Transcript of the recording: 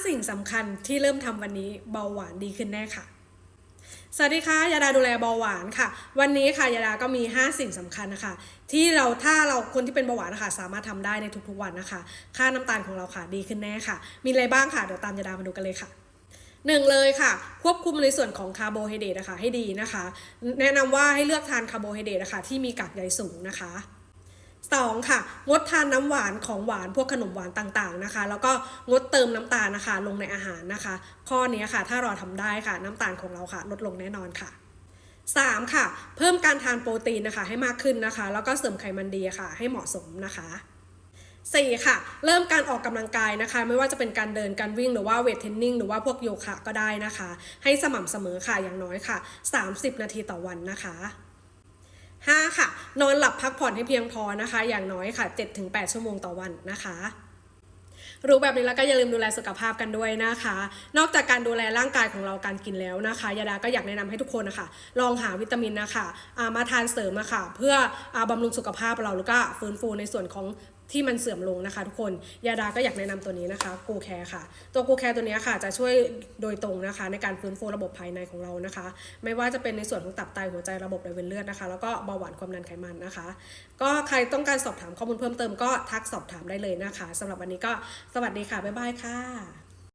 5สิ่งสำคัญที่เริ่มทำวันนี้เบาหวานดีขึ้นแน่ค่ะสวัสดีค่ะยาดาดูแลเบาหวานค่ะ วันนี้ค่ะยาดาก็มี 5 สิ่งสำคัญนะคะ ที่เราถ้าเราคนที่เป็นเบาหวานนะคะสามารถทำได้ในทุกๆวันนะคะ ค่าน้ำตาลของเราค่ะดีขึ้นแน่ค่ะ มีอะไรบ้างค่ะเดี๋ยวตามยาดามาดูกันเลยค่ะหนึ่งเลยค่ะ ควบคุมในส่วนของคาร์โบไฮเดรตนะคะให้ดีนะคะ แนะนำว่าให้เลือกทานคาร์โบไฮเดรตนะคะที่มีกากใยสูงนะคะ สองค่ะงดทานน้ำหวานของหวานพวกขนมหวานต่างๆนะคะ แล้วก็งดเติมน้ำตาลนะคะ ลงในอาหารนะคะ ข้อนี้ค่ะ ถ้าเราทำได้ค่ะ น้ำตาลของเราค่ะ ลดลงแน่นอนค่ะ 3. ค่ะ เพิ่มการทานโปรตีนนะคะ ให้มากขึ้นนะคะ แล้วก็เสริมไขมันดีค่ะ ให้เหมาะสมนะคะ 4. ค่ะ เริ่มการออกกำลังกายนะคะ ไม่ว่าจะเป็นการเดินการวิ่งหรือว่าเวทเทรนนิ่งหรือว่าพวกโยคะก็ได้นะคะ ให้สม่ำเสมอค่ะอย่างน้อยค่ะ 30 นาทีต่อวันนะคะ 5. ค่ะ นอนหลับพักผ่อนให้เพียงพอนะคะ อย่างน้อยค่ะ 7-8 ชั่วโมงต่อวันนะคะรู้แบบนี้แล้วก็อย่าลืมดูแลสุขภาพกันด้วยนะคะ นอกจากการดูแลร่างกายของเราการกินแล้วนะคะ ยาดาก็อยากแนะนำให้ทุกคนนะคะ ลองหาวิตามินนะคะามาทานเสริมนะคะเพื่ออาบำรุงสุขภาพเราแล้วก็ฟื้นฟูในส่วนของ ที่มันเสื่อมลงนะคะ ทุกคนยาดาก็อยากแนะนำตัวนี้นะคะกูแคร์ค่ะ ตัวกูแคร์ตัวนี้ค่ะ จะช่วยโดยตรงนะคะ ในการฟื้นฟูระบบภายในของเรานะคะ ไม่ว่าจะเป็นในส่วนของตับไตหัวใจระบบไหลเวียนเลือดนะคะ แล้วก็เบาหวานความดันไขมันนะคะ ก็ใครต้องการสอบถามข้อมูลเพิ่มเติมก็ทักสอบถามได้เลยนะคะสำหรับวันนี้ก็สวัสดีค่ะบ๊ายบายค่ะ